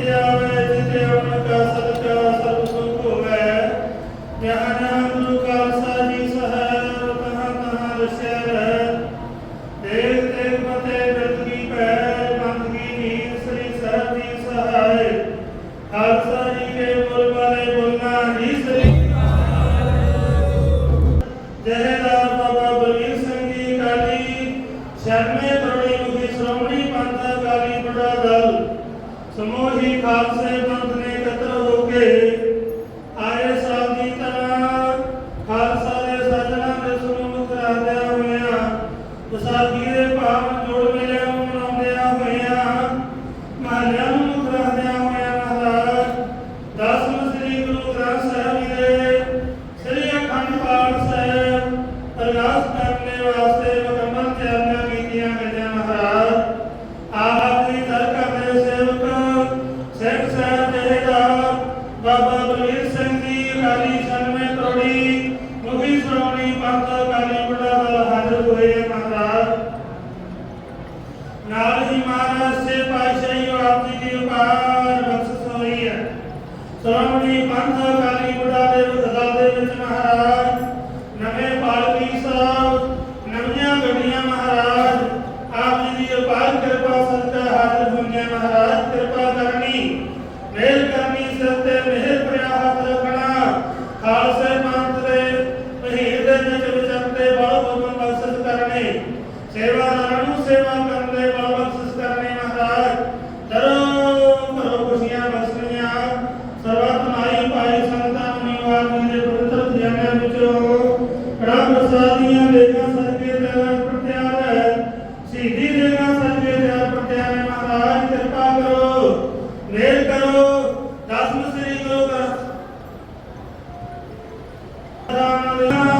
Yeah. casa ਸੇਵਾਦਾਰਾਂ ਨੂੰ ਸੇਵਾ ਕਰਨ ਦੇ ਬਲ ਬਖਸ਼ਿਸ਼ ਕਰਨੇ ਮਹਾਰਾਜ ਕਰੋ ਕਰੋ ਖੁਸ਼ੀਆਂ ਬਖਸ਼ਣੀਆਂ। ਸਰਬਤ ਨਾਈ ਭਾਈ ਸੰਤਾਂ ਨਿਵਾਰ ਦੇ ਪਵਿੱਤਰ ਧਿਆਨਾਂ ਵਿੱਚੋਂ ਕੜਾ ਪ੍ਰਸਾਦੀਆਂ ਦੇਗਾ ਸਰਗੇ ਤੇ ਪ੍ਰਤਿਆਰ ਹੈ। ਸਿੱਧੀ ਦੇਗਾ ਸਰਗੇ ਤੇ ਪ੍ਰਤਿਆਰ ਹੈ। ਮਹਾਰਾਜ, ਕਿਰਪਾ ਕਰੋ ਮੇਲ ਕਰੋ, ਦਸਮ ਸ੍ਰੀ ਗੁਰੂ ਗ੍ਰੰਥ ਸਾਹਿਬ ਵਾਹਿਗੁਰੂ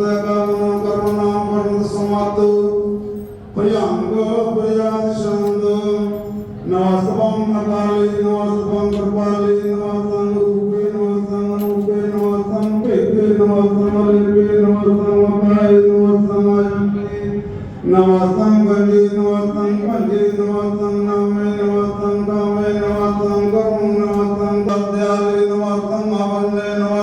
ਕਰਮ ਨਾਮ ਪਰਮ ਸਮਤ ਭਯੰਗ ਪ੍ਰਯਾਦ ਸ਼ੰਦ ਨਮਸਤਵੰ ਨਕਾਲੀ ਨਮਸਤਵੰ ਕਿਰਪਾਲੀ ਨਮਸਤੰ ਰੂਪੇ ਨਮਸਤੰ ਅਨੂਪੇ ਨਮਸਤੰ ਭੇਕੇ ਨਮਸਤੰ ਲਿਪੇ ਨਮਸਤੰ ਅਕਾਇ ਨਮਸਤੰ ਆਯੁਕੇ ਨਮਸਤੰ ਗੰਜੇ ਨਮਸਤੰ ਭੰਜੇ ਨਮਸਤੰ ਨਾਮੇ ਨਮਸਤੰ ਕਾਮੇ ਨਮਸਤੰ ਕਰਮ ਨਮਸਤੰ ਦਦਿਆਲੇ ਨਮਸਤੰ ਅਵਰਨੇ ਨਮਸਤੰ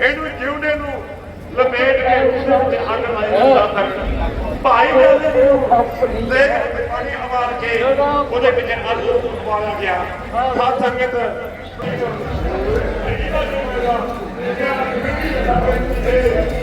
ਇਹਨੂੰ ਜਿਉਂਦੇ ਨੂੰ ਲਪੇਟ ਕੇ ਉਸੇ ਉੱਤੇ ਅੱਗ ਲਾਈ ਜਾਂਦਾ। ਤੱਕ ਭਾਈ ਦੇ ਤੇ ਪਾਣੀ ਆਵਾਜ਼ ਕੇ ਉਹਦੇ ਵਿੱਚ ਅੱਗ ਪਾਇਆ ਗਿਆ ਸਾਧ ਸੰਗਤ Ah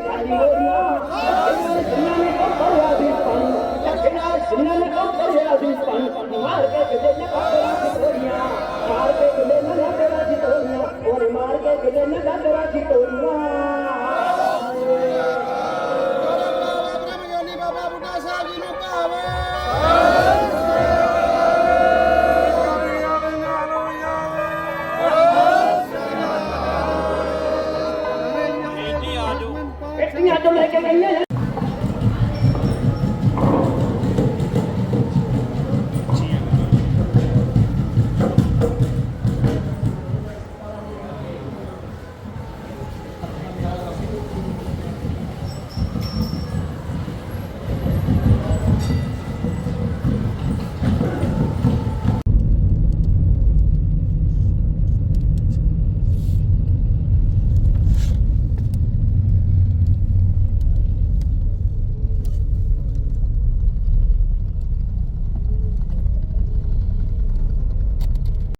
ਕਾਲੀ ਹੋਰੀਆਂ ਇਹਨਾਂ ਜਿਨ੍ਹਾਂ ਨੇ ਕੋ ਪੜਿਆ ਸੀ ਪਾਣੀ ਚੱਕਣਾ ਜਿਨ੍ਹਾਂ ਨੇ ਕੋ ਪੜਿਆ ਸੀ ਪਾਣੀ ਮਾਰ ਕੇ ਕਿਤੇ ਨਾ ਕਾਲਾ ਹੋਰੀਆਂ ਮਾਰ ਕੇ ਕਿਤੇ ਨਾ ਤੇਰਾ ਜਿਤ ਹੋਰੀਆਂ ਔਰ ਮਾਰ ਕੇ ਕਿਤੇ ਨਾ ਤੇਰਾ pequeño